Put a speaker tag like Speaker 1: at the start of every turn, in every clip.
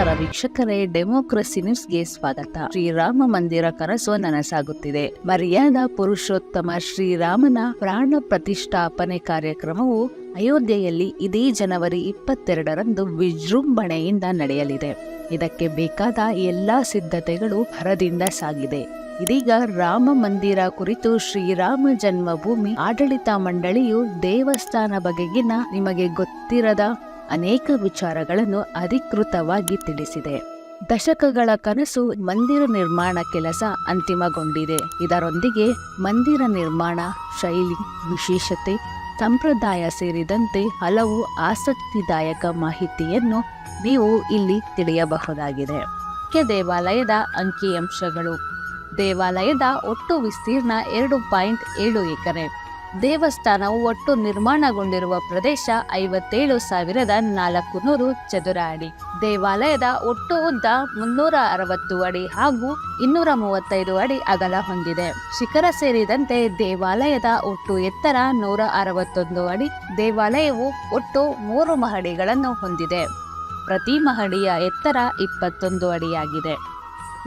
Speaker 1: ನಮಸ್ಕಾರ ವೀಕ್ಷಕರೇ ಡೆಮೋಕ್ರಸಿ ನ್ಯೂಸ್ಗೆ ಸ್ವಾಗತ. ಶ್ರೀರಾಮ ಮಂದಿರ ಕನಸು ನನಸಾಗುತ್ತಿದೆ. ಮರ್ಯಾದಾ ಪುರುಷೋತ್ತಮ ಶ್ರೀರಾಮನ ಪ್ರಾಣ ಪ್ರತಿಷ್ಠಾಪನೆ ಕಾರ್ಯಕ್ರಮವು ಅಯೋಧ್ಯೆಯಲ್ಲಿ ಇದೇ ಜನವರಿ ಇಪ್ಪತ್ತೆರಡರಂದು ವಿಜೃಂಭಣೆಯಿಂದ ನಡೆಯಲಿದೆ. ಇದಕ್ಕೆ ಬೇಕಾದ ಎಲ್ಲಾ ಸಿದ್ಧತೆಗಳು ಭರದಿಂದ ಸಾಗಿದೆ. ಇದೀಗ ರಾಮ ಮಂದಿರ ಕುರಿತು ಶ್ರೀರಾಮ ಜನ್ಮಭೂಮಿ ಆಡಳಿತ ಮಂಡಳಿಯು ದೇವಸ್ಥಾನ ಬಗೆಗಿನ ನಿಮಗೆ ಗೊತ್ತಿರದ ಅನೇಕ ವಿಚಾರಗಳನ್ನು ಅಧಿಕೃತವಾಗಿ ತಿಳಿಸಿದೆ. ದಶಕಗಳ ಕನಸು ಮಂದಿರ ನಿರ್ಮಾಣ ಕೆಲಸ ಅಂತಿಮಗೊಂಡಿದೆ. ಇದರೊಂದಿಗೆ ಮಂದಿರ ನಿರ್ಮಾಣ, ಶೈಲಿ, ವಿಶೇಷತೆ, ಸಂಪ್ರದಾಯ ಸೇರಿದಂತೆ ಹಲವು ಆಸಕ್ತಿದಾಯಕ ಮಾಹಿತಿಯನ್ನು ನೀವು ಇಲ್ಲಿ ತಿಳಿಯಬಹುದಾಗಿದೆ. ಮುಖ್ಯ ದೇವಾಲಯದ ಅಂಕಿಅಂಶಗಳು. ದೇವಾಲಯದ ಒಟ್ಟು ವಿಸ್ತೀರ್ಣ ಎರಡು ಪಾಯಿಂಟ್ ಏಳು ಎಕರೆ. ದೇವಸ್ಥಾನವು ಒಟ್ಟು ನಿರ್ಮಾಣಗೊಂಡಿರುವ ಪ್ರದೇಶ ಐವತ್ತೇಳು ಸಾವಿರದ ನಾಲ್ಕು ನೂರು ಚದುರ ಅಡಿ ದೇವಾಲಯದ ಒಟ್ಟು ಉದ್ದ ಮುನ್ನೂರ ಅರವತ್ತು ಅಡಿ ಹಾಗೂ ಇನ್ನೂರ ಮೂವತ್ತೈದು ಅಡಿ ಅಗಲ ಹೊಂದಿದೆ. ಶಿಖರ ಸೇರಿದಂತೆ ದೇವಾಲಯದ ಒಟ್ಟು ಎತ್ತರ ನೂರ ಅರವತ್ತೊಂದು ಅಡಿ ದೇವಾಲಯವು ಒಟ್ಟು ಮೂರು ಮಹಡಿಗಳನ್ನು ಹೊಂದಿದೆ. ಪ್ರತಿ ಮಹಡಿಯ ಎತ್ತರ ಇಪ್ಪತ್ತೊಂದು ಅಡಿಯಾಗಿದೆ.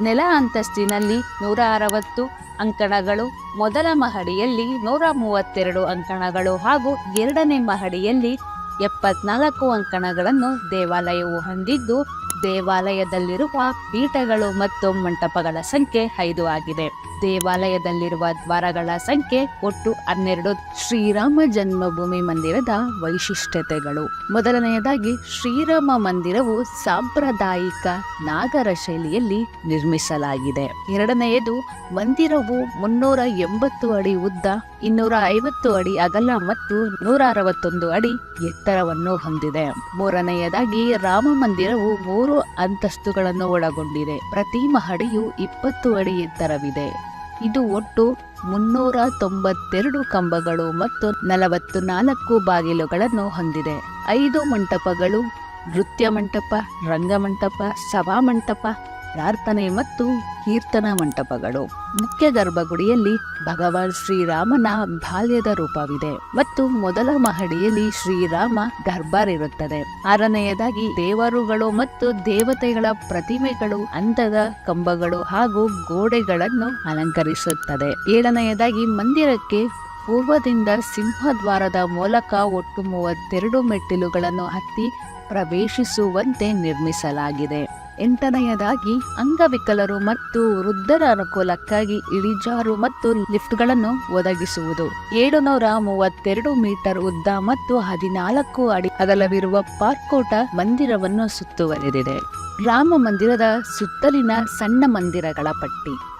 Speaker 1: ನೆಲ ಅಂತಸ್ತಿನಲ್ಲಿ ನೂರ ಅರವತ್ತು ಅಂಕಣಗಳು ಮೊದಲ ಮಹಡಿಯಲ್ಲಿ ನೂರ ಮೂವತ್ತೆರಡು ಅಂಕಣಗಳು ಹಾಗೂ ಎರಡನೇ ಮಹಡಿಯಲ್ಲಿ ಎಪ್ಪತ್ನಾಲ್ಕು ಅಂಕಣಗಳನ್ನು ದೇವಾಲಯವು ಹೊಂದಿದ್ದು, ದೇವಾಲಯದಲ್ಲಿರುವ ಪೀಠಗಳು ಮತ್ತು ಮಂಟಪಗಳ ಸಂಖ್ಯೆ ಐದು ಆಗಿದೆ. ದೇವಾಲಯದಲ್ಲಿರುವ ದ್ವಾರಗಳ ಸಂಖ್ಯೆ ಒಟ್ಟು ಹನ್ನೆರಡು. ಶ್ರೀರಾಮ ಜನ್ಮಭೂಮಿ ಮಂದಿರದ ವೈಶಿಷ್ಟ್ಯತೆಗಳು. ಮೊದಲನೆಯದಾಗಿ ಶ್ರೀರಾಮ ಮಂದಿರವು ಸಾಂಪ್ರದಾಯಿಕ ನಾಗರ ಶೈಲಿಯಲ್ಲಿ ನಿರ್ಮಿಸಲಾಗಿದೆ. ಎರಡನೆಯದು ಮಂದಿರವು ಮುನ್ನೂರ ಎಂಬತ್ತು ಅಡಿ ಉದ್ದ, ಇನ್ನೂರ ಐವತ್ತು ಅಡಿ ಅಗಲ ಮತ್ತು ನೂರ ಅರವತ್ತೊಂದು ಅಡಿ ಎತ್ತರವನ್ನು ಹೊಂದಿದೆ. ಮೂರನೆಯದಾಗಿ ರಾಮ ಮಂದಿರವು ಮೂರು ಅಂತಸ್ತುಗಳನ್ನು ಒಳಗೊಂಡಿದೆ. ಪ್ರತಿ ಮಹಡಿಯು ಇಪ್ಪತ್ತು ಅಡಿ ಎತ್ತರವಿದೆ. ಇದು ಒಟ್ಟು ಮುನ್ನೂರ ತೊಂಬತ್ತೆರಡು ಕಂಬಗಳು ಮತ್ತು ನಲವತ್ತು ನಾಲ್ಕು ಬಾಗಿಲುಗಳನ್ನು ಹೊಂದಿದೆ. ಐದು ಮಂಟಪಗಳು, ನೃತ್ಯ ಮಂಟಪ, ರಂಗಮಂಟಪ ಸಭಾಮಂಟಪ ಪ್ರಾರ್ಥನೆ ಮತ್ತು ಕೀರ್ತನ ಮಂಟಪಗಳು. ಮುಖ್ಯ ಗರ್ಭಗುಡಿಯಲ್ಲಿ ಭಗವಾನ್ ಶ್ರೀರಾಮನ ಬಾಲ್ಯದ ರೂಪವಿದೆ ಮತ್ತು ಮೊದಲ ಮಹಡಿಯಲ್ಲಿ ಶ್ರೀರಾಮ ದರ್ಬಾರ್ ಇರುತ್ತದೆ ಆರನೆಯದಾಗಿ ದೇವರುಗಳು ಮತ್ತು ದೇವತೆಗಳ ಪ್ರತಿಮೆಗಳು ಅಂತದ ಕಂಬಗಳು ಹಾಗೂ ಗೋಡೆಗಳನ್ನು ಅಲಂಕರಿಸುತ್ತದೆ. ಏಳನೆಯದಾಗಿ ಮಂದಿರಕ್ಕೆ ಪೂರ್ವದಿಂದ ಸಿಂಹದ್ವಾರದ ಮೂಲಕ ಒಟ್ಟು ಮೂವತ್ತೆರಡು ಮೆಟ್ಟಿಲುಗಳನ್ನು ಹತ್ತಿ ಪ್ರವೇಶಿಸುವಂತೆ ನಿರ್ಮಿಸಲಾಗಿದೆ. ಎಂಟನೆಯದಾಗಿ, ಅಂಗವಿಕಲರು ಮತ್ತು ವೃದ್ಧರ ಅನುಕೂಲಕ್ಕಾಗಿ ಇಳಿಜಾರು ಮತ್ತು ಲಿಫ್ಟ್ಗಳನ್ನು ಒದಗಿಸುವುದು. ಏಳುನೂರ ಮೂವತ್ತೆರಡು ಮೀಟರ್ ಉದ್ದ ಮತ್ತು ಹದಿನಾಲ್ಕು ಅಡಿ ಅಗಲವಿರುವ ಪಾರ್ಕೋಟ ಮಂದಿರವನ್ನು ಸುತ್ತುವರೆದಿದೆ. ರಾಮ ಮಂದಿರದ ಸುತ್ತಲಿನ ಸಣ್ಣ ಮಂದಿರಗಳ ಪಟ್ಟಿ.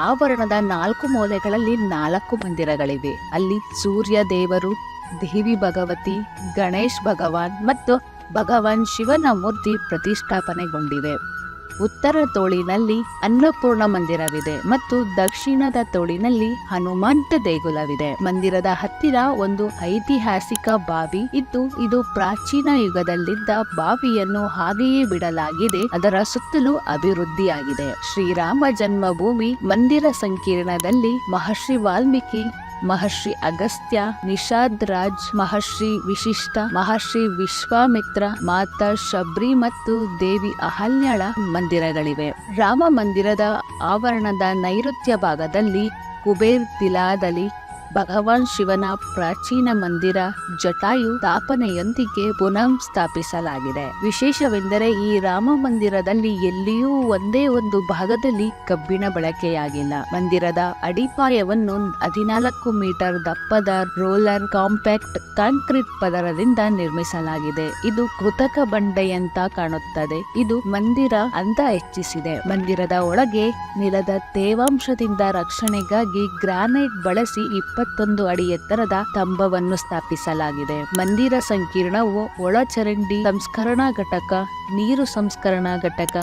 Speaker 1: ಆವರಣದ ನಾಲ್ಕು ಮೂಲೆಗಳಲ್ಲಿ ನಾಲ್ಕು ಮಂದಿರಗಳಿವೆ. ಅಲ್ಲಿ ಸೂರ್ಯ ದೇವರು, ದೇವಿ ಭಗವತಿ, ಗಣೇಶ್ ಭಗವಾನ್ ಮತ್ತು ಭಗವಾನ್ ಶಿವನ ಮೂರ್ತಿ ಪ್ರತಿಷ್ಠಾಪನೆಗೊಂಡಿದೆ. ಉತ್ತರ ತೋಳಿನಲ್ಲಿ ಅನ್ನಪೂರ್ಣ ಮಂದಿರವಿದೆ ಮತ್ತು ದಕ್ಷಿಣದ ತೋಳಿನಲ್ಲಿ ಹನುಮಂತ ದೇಗುಲವಿದೆ. ಮಂದಿರದ ಹತ್ತಿರ ಒಂದು ಐತಿಹಾಸಿಕ ಬಾವಿ ಇದ್ದು, ಇದು ಪ್ರಾಚೀನ ಯುಗದಲ್ಲಿದ್ದ ಬಾವಿಯನ್ನು ಹಾಗೆಯೇ ಬಿಡಲಾಗಿದೆ, ಅದರ ಸುತ್ತಲೂ ಅಭಿವೃದ್ಧಿಯಾಗಿದೆ. ಶ್ರೀರಾಮ ಜನ್ಮಭೂಮಿ ಮಂದಿರ ಸಂಕೀರ್ಣದಲ್ಲಿ ಮಹರ್ಷಿ ವಾಲ್ಮೀಕಿ ಮಹರ್ಷಿ ಅಗಸ್ತ್ಯ, ನಿಷಾದ್ ರಾಜ್, ಮಹರ್ಷಿ ವಿಶಿಷ್ಟ, ಮಹರ್ಷಿ ವಿಶ್ವಾಮಿತ್ರ, ಮಾತಾ ಶಬರಿ ಮತ್ತು ದೇವಿ ಅಹಲ್ಯಳ ಮಂದಿರಗಳಿವೆ. ರಾಮ ಮಂದಿರದ ಆವರಣದ ನೈಋತ್ಯ ಭಾಗದಲ್ಲಿ ಕುಬೇರ್ ತಿಲಾದಲ್ಲಿ ಭಗವಾನ್ ಶಿವನ ಪ್ರಾಚೀನ ಮಂದಿರ ಜಟಾಯು ಸ್ಥಾಪನೆಯೊಂದಿಗೆ ಪುನಃ ಸ್ಥಾಪಿಸಲಾಗಿದೆ. ವಿಶೇಷವೆಂದರೆ ಈ ರಾಮ ಮಂದಿರದಲ್ಲಿ ಎಲ್ಲಿಯೂ ಒಂದೇ ಒಂದು ಭಾಗದಲ್ಲಿ ಕಬ್ಬಿಣ ಬಳಕೆಯಾಗಿಲ್ಲ. ಮಂದಿರದ ಅಡಿಪಾಯವನ್ನು ಹದಿನಾಲ್ಕು ಮೀಟರ್ ದಪ್ಪದ ರೋಲರ್ ಕಾಂಪ್ಯಾಕ್ಟ್ ಕಾಂಕ್ರೀಟ್ ಪದರದಿಂದ ನಿರ್ಮಿಸಲಾಗಿದೆ. ಇದು ಕೃತಕ ಬಂಡೆಯಂತ ಕಾಣುತ್ತದೆ. ಇದು ಮಂದಿರ ಅಂತ ಹೆಚ್ಚಿಸಿದೆ. ಮಂದಿರದ ಒಳಗೆ ನೆಲದ ತೇವಾಂಶದಿಂದ ರಕ್ಷಣೆಗಾಗಿ ಗ್ರಾನೈಟ್ ಬಳಸಿ ಇಪ್ಪತ್ತೊಂದು ಅಡಿ ಎತ್ತರದ ಸ್ತಂಭವನ್ನು ಸ್ಥಾಪಿಸಲಾಗಿದೆ. ಮಂದಿರ ಸಂಕೀರ್ಣವು ಒಳಚರಂಡಿ ಸಂಸ್ಕರಣಾ ಘಟಕ, ನೀರು ಸಂಸ್ಕರಣಾ ಘಟಕ,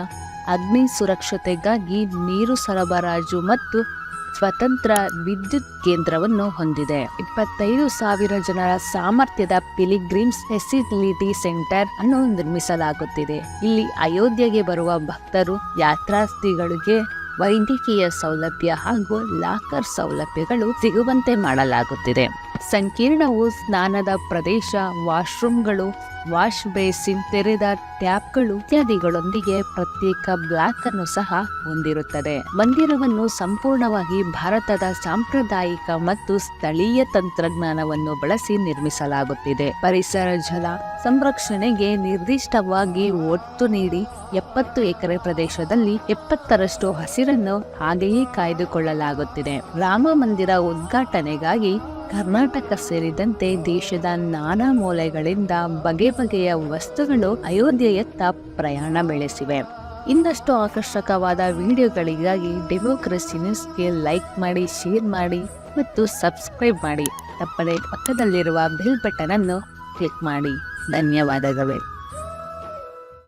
Speaker 1: ಅಗ್ನಿ ಸುರಕ್ಷತೆಗಾಗಿ ನೀರು ಸರಬರಾಜು ಮತ್ತು ಸ್ವತಂತ್ರ ವಿದ್ಯುತ್ ಕೇಂದ್ರವನ್ನು ಹೊಂದಿದೆ. ಇಪ್ಪತ್ತೈದು ಸಾವಿರ ಜನರ ಸಾಮರ್ಥ್ಯದ ಪಿಲಿಗ್ರಿಮ್ಸ್ ಫೆಸಿಲಿಟಿ ಸೆಂಟರ್ ಅನ್ನು ನಿರ್ಮಿಸಲಾಗುತ್ತಿದೆ. ಇಲ್ಲಿ ಅಯೋಧ್ಯೆಗೆ ಬರುವ ಭಕ್ತರು, ಯಾತ್ರಾರ್ಥಿಗಳಿಗೆ ವೈದ್ಯಕೀಯ ಸೌಲಭ್ಯ ಹಾಗೂ ಲಾಕರ್ ಸೌಲಭ್ಯಗಳು ಸಿಗುವಂತೆ ಮಾಡಲಾಗುತ್ತಿದೆ. ಸಂಕೀರ್ಣವು ಸ್ನಾನದ ಪ್ರದೇಶ, ವಾಶ್ರೂಮ್ಗಳು, ವಾಶ್ ಬೇಸಿನ್ ತೆರೆದ ಟ್ಯಾಪ್ಗಳು ಇತ್ಯಾದಿಗಳೊಂದಿಗೆ ಪ್ರತ್ಯೇಕ ಬ್ಲಾಕ್ ಅನ್ನು ಸಹ ಹೊಂದಿರುತ್ತದೆ. ಮಂದಿರವನ್ನು ಸಂಪೂರ್ಣವಾಗಿ ಭಾರತದ ಸಾಂಪ್ರದಾಯಿಕ ಮತ್ತು ಸ್ಥಳೀಯ ತಂತ್ರಜ್ಞಾನವನ್ನು ಬಳಸಿ ನಿರ್ಮಿಸಲಾಗುತ್ತಿದೆ. ಪರಿಸರ ಜಲ ಸಂರಕ್ಷಣೆಗೆ ನಿರ್ದಿಷ್ಟವಾಗಿ ಒತ್ತು ನೀಡಿ ಎಪ್ಪತ್ತು ಎಕರೆ ಪ್ರದೇಶದಲ್ಲಿ ಎಪ್ಪತ್ತರಷ್ಟು ಹಸಿರನ್ನು ಹಾಗೆಯೇ ಕಾಯ್ದುಕೊಳ್ಳಲಾಗುತ್ತಿದೆ. ರಾಮ ಮಂದಿರ ಉದ್ಘಾಟನೆಗಾಗಿ ಕರ್ನಾಟಕ ಸೇರಿದಂತೆ ದೇಶದ ನಾನಾ ಮೂಲೆಗಳಿಂದ ಬಗೆ ಬಗೆಯ ವಸ್ತುಗಳು ಅಯೋಧ್ಯೆಯತ್ತ ಪ್ರಯಾಣ ಬೆಳೆಸಿವೆ. ಇನ್ನಷ್ಟು ಆಕರ್ಷಕವಾದ ವಿಡಿಯೋಗಳಿಗಾಗಿ ಡೆಮೋಕ್ರಸಿ ನ್ಯೂಸ್ಗೆ ಲೈಕ್ ಮಾಡಿ, ಶೇರ್ ಮಾಡಿ ಮತ್ತು ಸಬ್ಸ್ಕ್ರೈಬ್ ಮಾಡಿ. ತಪ್ಪದೆ ಪಕ್ಕದಲ್ಲಿರುವ ಬೆಲ್ ಬಟನ್ ಅನ್ನು ಕ್ಲಿಕ್ ಮಾಡಿ. ಧನ್ಯವಾದಗಳು.